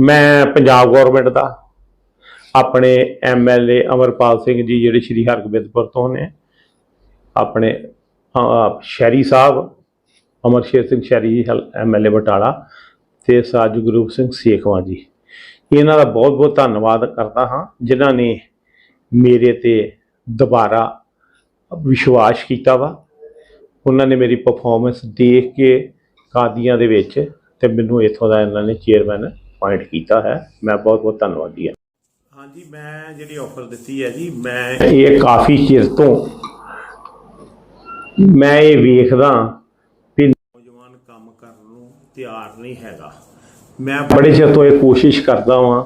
ਮੈਂ ਪੰਜਾਬ ਗਵਰਨਮੈਂਟ ਦਾ, ਆਪਣੇ ਐਮਐਲਏ ਅਮਰਪਾਲ ਸਿੰਘ ਜੀ ਜਿਹੜੇ ਸ਼੍ਰੀ ਹਰਗੋਬਿੰਦਪੁਰ ਤੋਂ ਨੇ, ਆਪਣੇ ਸ਼ਹਿਰੀ ਸਾਹਿਬ, ਅਮਰਸ਼ੇਰ ਸਿੰਘ ਸ਼ਹਿਰੀ ਜੀ ਐਮਐਲਏ ਬਟਾਲਾ ਤੇ ਸਾਜਗਰੂਪ ਸਿੰਘ ਸੇਖਵਾਂ ਜੀ। ਇਹਨਾਂ ਦਾ ਬਹੁਤ ਬਹੁਤ ਧੰਨਵਾਦ ਕਰਦਾ ਹਾਂ, ਜਿਨ੍ਹਾਂ ਨੇ ਮੇਰੇ ਤੇ ਦੁਬਾਰਾ ਵਿਸ਼ਵਾਸ ਕੀਤਾ ਵਾ। ਉਹਨਾਂ ਨੇ ਮੇਰੀ ਪਰਫਾਰਮੈਂਸ ਦੇਖ ਕੇ ਕਾਦੀਆਂ ਦੇ ਵਿੱਚ ਤੇ ਮੈਨੂੰ ਇੱਥੋਂ ਦਾ ਇਹਨਾਂ ਨੇ ਚੇਅਰਮੈਨ ਅਪਾਇੰਟ ਕੀਤਾ ਹੈ। ਮੈਂ ਬਹੁਤ ਬਹੁਤ ਧੰਨਵਾਦੀ ਹਾਂ। ਹਾਂਜੀ ਮੈਂ ਜਿਹੜੀ ਆਫਰ ਦਿੱਤੀ ਹੈ ਜੀ ਮੈਂ ਇਹ ਕਾਫੀ ਚਿਰ ਤੋਂ ਮੈਂ ਇਹ ਵੇਖਦਾ ਵੀ ਨੌਜਵਾਨ ਕੰਮ ਕਰਨ ਨੂੰ ਤਿਆਰ ਨਹੀਂ ਹੈਗਾ। ਮੈਂ ਬੜੇ ਚਿਰ ਤੋਂ ਇਹ ਕੋਸ਼ਿਸ਼ ਕਰਦਾ ਵਾਂ।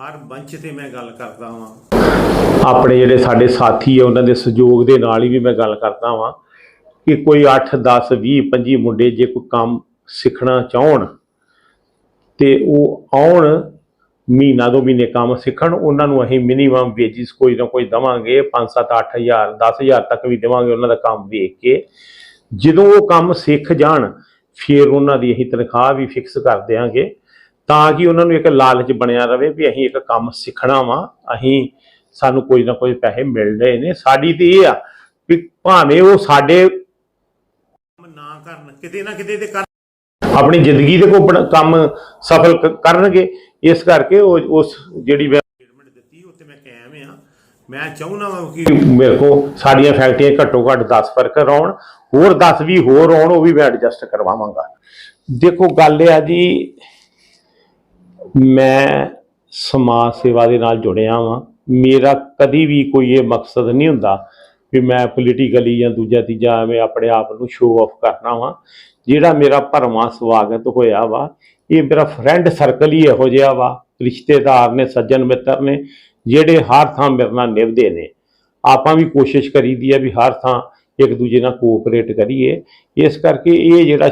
ਹਰ ਮੰਚ ਤੇ ਮੈਂ ਗੱਲ ਕਰਦਾ ਵਾਂ। ਆਪਣੇ ਜਿਹੜੇ ਸਾਡੇ ਸਾਥੀ ਆ ਉਹਨਾਂ ਦੇ ਸਹਿਯੋਗ ਦੇ ਨਾਲ ਹੀ ਵੀ ਮੈਂ ਗੱਲ ਕਰਦਾ ਵਾਂ ਕਿ ਕੋਈ 8 10 20 25 ਮੁੰਡੇ ਜੇ ਕੋਈ ਕੰਮ ਸਿੱਖਣਾ ਚਾਹਣ ਤੇ ਉਹ ਆਉਣ, ਮਹੀਨਾ ਦੋ ਮਹੀਨੇ ਕੰਮ ਸਿੱਖਣ, ਉਹਨਾਂ ਨੂੰ ਅਸੀਂ ਮਿਨੀਮਮ ਵੇਜਿਸ ਕੋਈ ਨਾ ਕੋਈ ਦਵਾਂਗੇ 5 7 8000 10000 ਤੱਕ ਵੀ ਦੇਵਾਂਗੇ ਉਹਨਾਂ ਦਾ ਕੰਮ ਵੇਖ ਕੇ। ਜਦੋਂ ਉਹ ਕੰਮ ਸਿੱਖ ਜਾਣ, ਫਿਰ ਉਹਨਾਂ ਦੀ ਅਸੀਂ ਤਨਖਾਹ ਵੀ ਫਿਕਸ ਕਰ ਦਿਆਂਗੇ, ਤਾਂ ਕਿ ਉਹਨਾਂ ਨੂੰ ਇੱਕ ਲਾਲਚ ਬਣਿਆ ਰਵੇ ਵੀ ਅਸੀਂ ਇੱਕ ਕੰਮ ਸਿੱਖਣਾ ਵਾ, ਅਸੀਂ ਸਾਨੂੰ ਕੋਈ ਨਾ ਕੋਈ ਪੈਸੇ ਮਿਲ ਰਹੇ ਨੇ। ਸਾਡੀ ਤੇ ਇਹ ਆ ਵੀ ਭਾਵੇਂ ਉਹ ਸਾਡੇ ਕੰਮ ਨਾ ਕਰਨ, ਕਿਤੇ ਨਾ ਕਿਤੇ ਤੇ ਆਪਣੀ ਜ਼ਿੰਦਗੀ ਦੇ ਕੋ ਕੰਮ ਸਫਲ ਕਰਨਗੇ। ਇਸ ਕਰਕੇ ਉਹ, ਉਸ ਜਿਹੜੀ ਮੈਂ ਸਟੇਟਮੈਂਟ ਦਿੱਤੀ ਉੱਤੇ ਮੈਂ ਕਾਇਮ ਆ। ਮੈਂ ਚਾਹੁੰਦਾ ਹਾਂ ਕਿ ਮੇਰੇ ਕੋ ਸਾਡੀਆਂ ਫੈਕਟਰੀਆਂ ਘੱਟੋ ਘੱਟ 10 ਵਰਕਰ ਆਉਣ ਹੋਰ 10 ਵੀ ਹੋਰ ਆਉਣ ਉਹ ਵੀ ਮੈਂ ਐਡਜਸਟ ਕਰਵਾਵਾਂਗਾ। ਦੇਖੋ, ਗੱਲ ਇਹ ਆ ਜੀ, ਮੈਂ ਸਮਾਜ ਸੇਵਾ ਦੇ ਨਾਲ ਜੁੜਿਆ ਵਾਂ। ਮੇਰਾ ਕਦੀ ਵੀ ਕੋਈ ਇਹ ਮਕਸਦ ਨਹੀਂ ਹੁੰਦਾ ਵੀ ਮੈਂ ਪੋਲੀਟੀਕਲੀ ਜਾਂ ਦੂਜਾ ਤੀਜਾ ਐਵੇਂ ਆਪਣੇ ਆਪ ਨੂੰ ਸ਼ੋਅ ਆਫ ਕਰਨਾ ਵਾ। ਜਿਹੜਾ ਮੇਰਾ ਭਰਵਾਂ ਸਵਾਗਤ ਹੋਇਆ ਵਾ, ਇਹ ਮੇਰਾ ਫਰੈਂਡ ਸਰਕਲ ਹੀ ਇਹੋ ਜਿਹਾ ਵਾ। ਰਿਸ਼ਤੇਦਾਰ ਨੇ, ਸੱਜਣ ਮਿੱਤਰ ਨੇ, ਜਿਹੜੇ ਹਰ ਥਾਂ ਮੇਰੇ ਨਾਲ ਨਿਭਦੇ ਨੇ। ਆਪਾਂ ਵੀ ਕੋਸ਼ਿਸ਼ ਕਰੀਦੀ ਆ ਵੀ ਹਰ ਥਾਂ ਇੱਕ ਦੂਜੇ ਨਾਲ ਕੋਆਪਰੇਟ ਕਰੀਏ। ਇਸ ਕਰਕੇ ਇਹ ਜਿਹੜਾ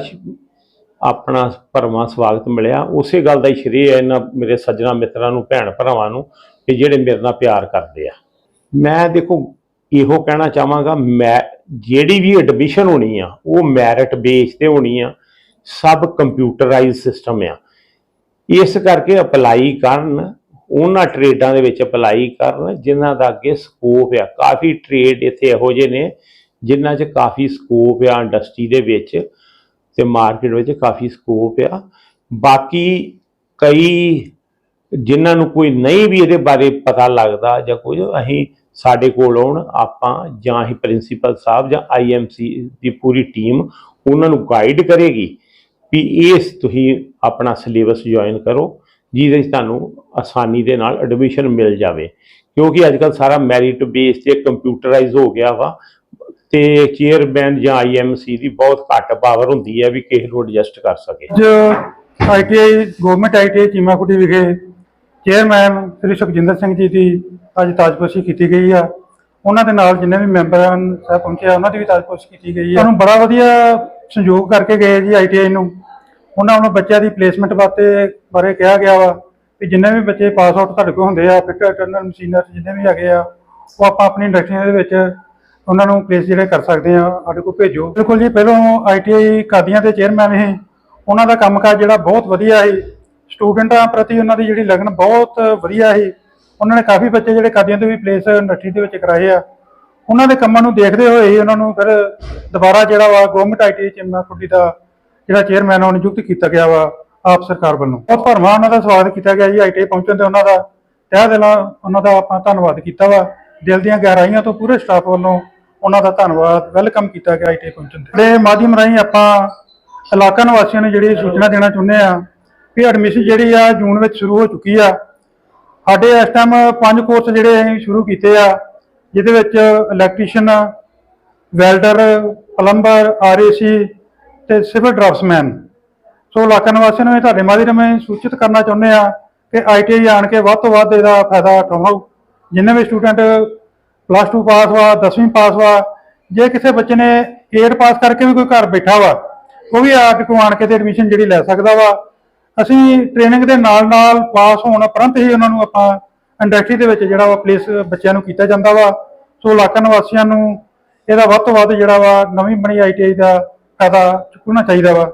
ਆਪਣਾ ਭਰਵਾਂ ਸਵਾਗਤ ਮਿਲਿਆ, ਉਸੇ ਗੱਲ ਦਾ ਹੀ ਸ਼੍ਰੇ ਹੈ ਇਹਨਾਂ ਮੇਰੇ ਸੱਜਣਾ ਮਿੱਤਰਾਂ ਨੂੰ, ਭੈਣ ਭਰਾਵਾਂ ਨੂੰ ਕਿ ਜਿਹੜੇ ਮੇਰੇ ਨਾਲ ਪਿਆਰ ਕਰਦੇ ਆ। ਮੈਂ ਦੇਖੋ ਇਹੋ ਕਹਿਣਾ ਚਾਹਾਂਗਾ, ਮੈਂ ਜਿਹੜੀ ਵੀ ਐਡਮਿਸ਼ਨ ਹੋਣੀ ਆ, ਉਹ ਮੈਰਿਟ ਬੇਸ ਤੇ ਹੋਣੀ ਆ, ਸਭ ਕੰਪਿਊਟਰਾਈਜ਼ ਸਿਸਟਮ ਆ। ਇਸ ਕਰਕੇ ਅਪਲਾਈ ਕਰਨ, ਉਹਨਾਂ ਟ੍ਰੇਡਾਂ ਦੇ ਵਿੱਚ ਅਪਲਾਈ ਕਰਨ, ਜਿਨ੍ਹਾਂ ਦਾ ਅੱਗੇ ਸਕੋਪ ਆ। ਕਾਫੀ ਟ੍ਰੇਡ ਇੱਥੇ ਇਹੋ ਜਿਹੇ ਨੇ, ਜਿਨ੍ਹਾਂ 'ਚ ਕਾਫੀ ਸਕੋਪ ਆ ਇੰਡਸਟਰੀ ਦੇ ਵਿੱਚ ਤੇ ਮਾਰਕੀਟ ਵਿੱਚ ਕਾਫੀ ਸਕੋਪ ਆ। ਬਾਕੀ ਕਈ ਜਿਨ੍ਹਾਂ ਨੂੰ ਕੋਈ ਨਹੀਂ ਵੀ ਇਹਦੇ ਬਾਰੇ ਪਤਾ ਲੱਗਦਾ ਜਾਂ ਕੁਝ, ਅਸੀਂ ਸਾਡੇ ਕੋਲ ਆਉਣ, ਆਪਾਂ ਜਾਂ ਹੀ ਪ੍ਰਿੰਸੀਪਲ ਸਾਹਿਬ ਜਾਂ ਆਈਐਮਸੀ ਦੀ ਪੂਰੀ ਟੀਮ ਉਹਨਾਂ ਨੂੰ ਗਾਈਡ ਕਰੇਗੀ ਵੀ ਇਸ ਤੁਸੀਂ ਆਪਣਾ ਸਿਲੇਬਸ ਜੁਆਇਨ ਕਰੋ, ਜਿਹਦੇ ਵਿੱਚ ਤੁਹਾਨੂੰ ਆਸਾਨੀ ਦੇ ਨਾਲ ਐਡਮਿਸ਼ਨ ਮਿਲ ਜਾਵੇ। ਕਿਉਂਕਿ ਅੱਜ ਕੱਲ ਸਾਰਾ ਮੈਰਿਟ ਬੇਸ ਤੇ ਕੰਪਿਊਟਰਾਈਜ਼ ਹੋ ਗਿਆ ਵਾ ਤੇ ਚੇਅਰਮੈਨ ਜਾਂ ਆਈਐਮਸੀ ਦੀ ਬਹੁਤ ਘੱਟ ਪਾਵਰ ਹੁੰਦੀ ਹੈ ਵੀ ਕਿਸੇ ਨੂੰ ਐਡਜਸਟ ਕਰ ਸਕੇ। ਅੱਜ ਆਈਟੀਆਈ ਗਵਰਨਮੈਂਟ ਆਈਟੀਆਈ ਚੀਮਾਕੁਟੀ ਵਿਖੇ ਚੇਅਰਮੈਨ ਸ੍ਰੀ ਸੁਖਜਿੰਦਰ ਸਿੰਘ ਜੀ ਦੀ ਅੱਜ ਤਾਜਪੋਸ਼ੀ ਕੀਤੀ ਗਈ ਆ। ਉਹਨਾਂ ਦੇ ਨਾਲ ਜਿੰਨੇ ਵੀ ਮੈਂਬਰ ਹਨ ਸਭ ਪਹੁੰਚੇ ਉਹਨਾਂ ਦੀ ਵੀ ਤਾਜਪੋਸ਼ੀ ਕੀਤੀ ਗਈ ਆ। ਉਹਨੂੰ ਬੜਾ ਵਧੀਆ ਸੰਯੋਗ ਕਰਕੇ ਗਏ ਜੀ ਆਈਟੀਆਈ ਨੂੰ। ਉਹਨਾਂ ਨੂੰ ਬੱਚਿਆਂ ਦੀ ਪਲੇਸਮੈਂਟ ਵਾਸਤੇ ਬਾਰੇ ਕਿਹਾ ਗਿਆ ਵਾ ਕਿ ਜਿੰਨੇ ਵੀ ਬੱਚੇ ਪਾਸ ਆਊਟ ਤੁਹਾਡੇ ਕੋਲ ਹੁੰਦੇ ਆ ਫਿਟਰ ਟਰਨਰ ਮਸ਼ੀਨਰ ਜਿੰਨੇ ਵੀ ਹੈਗੇ ਆ, ਉਹ ਆਪਾਂ ਆਪਣੀ ਇੰਡਸਟਰੀ ਦੇ ਵਿੱਚ ਉਹਨਾਂ ਨੂੰ ਪਲੇਸ ਜਿਹੜੇ ਕਰ ਸਕਦੇ ਆ, ਸਾਡੇ ਕੋਲ ਭੇਜੋ। ਬਿਲਕੁਲ ਜੀ, ਪਹਿਲੋਂ ਆਈਟੀਆਈ ਕਾਦੀਆਂ ਦੇ ਚੇਅਰਮੈਨ ਸੀ ਉਹਨਾਂ ਦਾ ਕੰਮਕਾਜ ਜਿਹੜਾ ਬਹੁਤ ਵਧੀਆ ਸੀ। ਸਟੂਡੈਂਟਾਂ ਪ੍ਰਤੀ ਉਹਨਾਂ ਦੀ ਜਿਹੜੀ ਲਗਨ ਬਹੁਤ ਵਧੀਆ ਸੀ। ਉਹਨਾਂ ਨੇ ਕਾਫੀ ਬੱਚੇ ਜਿਹੜੇ ਕਾਦੀਆਂ ਤੋਂ ਵੀ ਪਲੇਸ ਇੰਡਸਟਰੀ ਦੇ ਵਿੱਚ ਕਰਾਏ ਆ। ਉਹਨਾਂ ਦੇ ਕੰਮਾਂ ਨੂੰ ਦੇਖਦੇ ਹੋਏ ਹੀ ਉਹਨਾਂ ਨੂੰ ਫਿਰ ਦੁਬਾਰਾ ਜਿਹੜਾ ਵਾ ਗਵਰਨਮੈਂਟ ਆਈਟੀ ਚਿੰਮਾ ਕੁੱਡੀ ਦਾ ਜਿਹੜਾ ਚੇਅਰਮੈਨ ਉਹ ਨਿਯੁਕਤ ਕੀਤਾ ਗਿਆ ਵਾ ਆਪ ਸਰਕਾਰ ਵੱਲੋਂ। ਬਹੁਤ ਭਰਮਾ ਉਹਨਾਂ ਦਾ ਸਵਾਗਤ ਕੀਤਾ ਗਿਆ ਜੀ ਆਈਟੀ ਪਹੁੰਚਣ ਤੇ ਉਹਨਾਂ ਦਾ। ਤਹਿ ਦਿਲੋਂ ਉਹਨਾਂ ਦਾ ਆਪਾਂ ਧੰਨਵਾਦ ਕੀਤਾ ਵਾ। ਦਿਲ ਦੀਆਂ ਗਹਿਰਾਈਆਂ ਤੋਂ ਪੂਰੇ ਸਟਾਫ ਵੱਲੋਂ ਉਹਨਾਂ ਦਾ ਧੰਨਵਾਦ ਵੈਲਕਮ ਕੀਤਾ ਗਿਆ ਆਈਟੀ ਪਹੁੰਚਣ ਤੇ। ਦੇ ਮਾਧਿਅਮ ਰਾਹੀਂ ਆਪਾਂ ਇਲਾਕਾ ਨਿਵਾਸੀਆਂ ਨੂੰ ਜਿਹੜੀ ਸੂਚਨਾ ਦੇਣਾ ਚਾਹੁੰਦੇ ਆ ਕਿ ਐਡਮਿਸ਼ਨ ਜਿਹੜੀ ਆ ਜੂਨ ਵਿੱਚ ਸ਼ੁਰੂ ਹੋ ਚੁੱਕੀ ਆ। ਸਾਡੇ ਇਸ ਟਾਈਮ ਪੰਜ ਕੋਰਸ ਜਿਹੜੇ ਅਸੀਂ ਸ਼ੁਰੂ ਕੀਤੇ ਆ, ਜਿਹਦੇ ਵਿੱਚ ਇਲੈਕਟ੍ਰੀਸ਼ੀਅਨ ਵੈਲਡਰ ਪਲੰਬਰ ਆਰਏਸੀ ਤੇ ਸਿਵਲ ਡਰਾਫਟਸਮੈਨ ਸੋ ਇਲਾਕਾ ਨਿਵਾਸੀਆਂ ਨੂੰ ਇਹ ਤੁਹਾਡੇ ਮਾਧਿਅਮ ਰਾਹੀਂ ਸੂਚਿਤ ਕਰਨਾ ਚਾਹੁੰਦੇ ਆ ਕਿ ਆਈਟੀਆਈ ਆਣ ਕੇ ਵੱਧ ਤੋਂ ਵੱਧ ਇਹਦਾ ਫਾਇਦਾ ਉਠਾਓ। ਜਿੰਨੇ ਵੀ ਸਟੂਡੈਂਟ ਪਲੱਸ 2 ਪਾਸ ਵਾ 10ਵੀਂ ਪਾਸ ਵਾ, ਜੇ ਕਿਸੇ ਬੱਚੇ ਨੇ 8 ਪਾਸ ਕਰਕੇ ਵੀ ਕੋਈ ਘਰ ਬੈਠਾ ਵਾ, ਉਹ ਵੀ ਆ ਕੇ ਕੋ ਆਣ ਕੇ ਤੇ ਐਡਮਿਸ਼ਨ ਜਿਹੜੀ ਲੈ ਸਕਦਾ ਵਾ। ਅਸੀਂ ਟ੍ਰੇਨਿੰਗ ਦੇ ਨਾਲ ਨਾਲ ਪਾਸ ਹੋਣ ਉਪਰੰਤ ਹੀ ਉਹਨਾਂ ਨੂੰ ਆਪਾਂ ਇੰਡਸਟਰੀ ਦੇ ਵਿੱਚ ਜਿਹੜਾ ਵਾ ਪਲੇਸ ਬੱਚਿਆਂ ਨੂੰ ਕੀਤਾ ਜਾਂਦਾ ਵਾ। ਸੋ ਇਲਾਕਾ ਨਿਵਾਸੀਆਂ ਨੂੰ ਇਹਦਾ ਵੱਧ ਤੋਂ ਵੱਧ ਜਿਹੜਾ ਵਾ ਨਵੀਂ ਬਣੀ ਆਈਟੀਆਈ ਦਾ ਫਾਇਦਾ ਚੁੱਕਣਾ ਚਾਹੀਦਾ ਵਾ।